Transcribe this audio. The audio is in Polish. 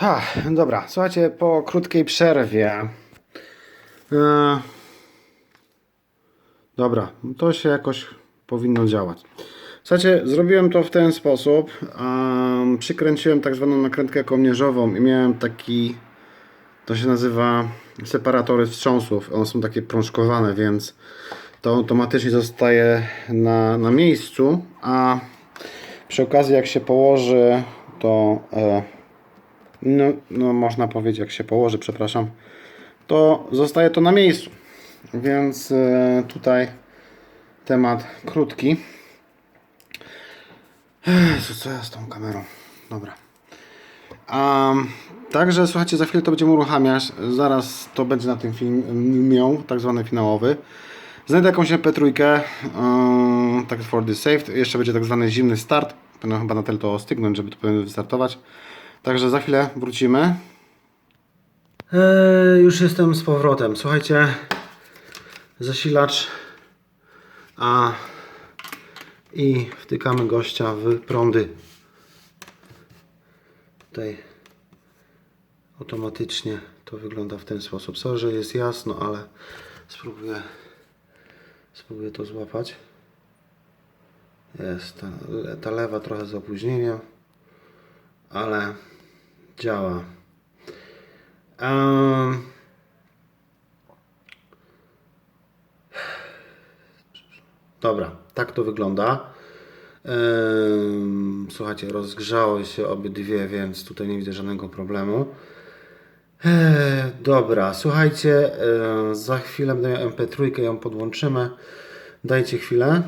Ha, dobra, słuchajcie, po krótkiej przerwie. E, dobra, to się jakoś powinno działać. Słuchajcie, zrobiłem to w ten sposób. em, przykręciłem tak zwaną nakrętkę kołnierzową i miałem taki, to się nazywa separatory wstrząsów. One są takie prążkowane, więc to automatycznie zostaje na, na miejscu, a przy okazji jak się położy, to e, no, no można powiedzieć jak się położy, przepraszam, to zostaje to na miejscu. Więc e, tutaj temat krótki. Jezu, co ja z tą kamerą? Dobra. Um, także słuchajcie, za chwilę to będziemy uruchamiać. Zaraz to będzie na tym filmie, tak zwany finałowy. Znajdę jakąś MP3, um, tak for the saved. Jeszcze będzie tak zwany zimny start. Będę chyba na tyle to stygnąć, żeby to wystartować. Także za chwilę wrócimy. Eee, już jestem z powrotem. Słuchajcie, zasilacz a i wtykamy gościa w prądy. Tutaj automatycznie to wygląda w ten sposób. Sorry, że jest jasno, ale spróbuję, spróbuję to złapać. Jest ta, ta lewa trochę z opóźnieniem, ale działa. Em, Dobra, tak to wygląda. Em, Słuchajcie, rozgrzały się obydwie, więc tutaj nie widzę żadnego problemu. Eee, Dobra, słuchajcie, e, za chwilę będę miał MP3, ją podłączymy. Dajcie chwilę.